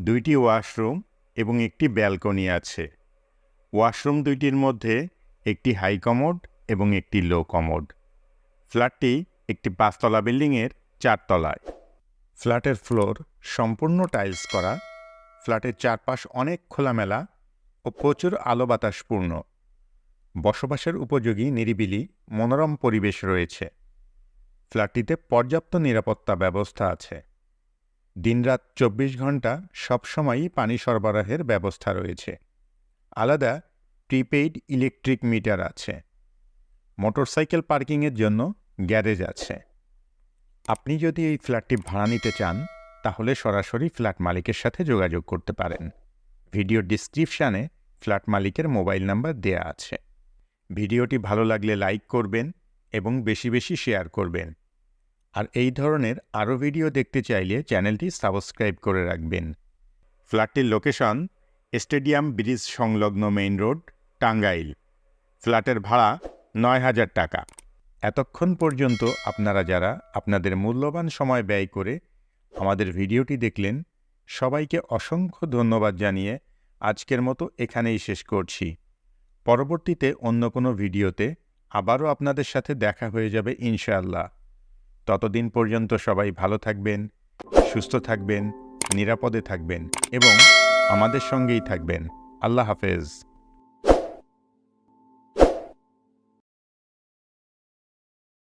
দুইটি ওয়াশরুম এবং একটি ব্যালকনি আছে। ওয়াশরুম দুইটির মধ্যে একটি হাই কমোড এবং একটি লো কমোড। ফ্ল্যাটটি একটি পাঁচতলা বিল্ডিংয়ের চারতলায়। ফ্ল্যাটের ফ্লোর সম্পূর্ণ টাইলস করা। ফ্ল্যাটের চারপাশ অনেক খোলামেলা ও প্রচুর আলো বাতাসপূর্ণ বসবাসের উপযোগী নিরিবিলি, মনোরম পরিবেশ রয়েছে। ফ্ল্যাটটিতে পর্যাপ্ত নিরাপত্তা ব্যবস্থা আছে। দিনরাত চব্বিশ ঘণ্টা সবসময়ই পানি সরবরাহের ব্যবস্থা রয়েছে। আলাদা প্রিপেইড ইলেকট্রিক মিটার আছে। মোটরসাইকেল পার্কিংয়ের জন্য গ্যারেজ আছে। আপনি যদি এই ফ্ল্যাটটি ভাড়া নিতে চান, তাহলে সরাসরি ফ্ল্যাট মালিকের সাথে যোগাযোগ করতে পারেন। ভিডিও ডিসক্রিপশানে ফ্ল্যাট মালিকের মোবাইল নাম্বার দেয়া আছে। ভিডিওটি ভালো লাগলে লাইক করবেন এবং বেশি বেশি শেয়ার করবেন। আর এই ধরনের আরও ভিডিও দেখতে চাইলে চ্যানেলটি সাবস্ক্রাইব করে রাখবেন। ফ্ল্যাটটির লোকেশন স্টেডিয়াম ব্রিজ সংলগ্ন মেইন রোড, টাঙ্গাইল। ফ্ল্যাটের ভাড়া নয় হাজার টাকা। এতক্ষণ পর্যন্ত আপনারা যারা আপনাদের মূল্যবান সময় ব্যয় করে আমাদের ভিডিওটি দেখলেন, সবাইকে অসংখ্য ধন্যবাদ জানিয়ে আজকের মতো এখানেই শেষ করছি। পরবর্তীতে অন্য কোনো ভিডিওতে আবারও আপনাদের সাথে দেখা হয়ে যাবে ইনশাআল্লাহ। ততদিন পর্যন্ত সবাই ভালো থাকবেন, সুস্থ থাকবেন, নিরাপদে থাকবেন এবং আমাদের সঙ্গেই থাকবেন। আল্লাহ হাফেজ।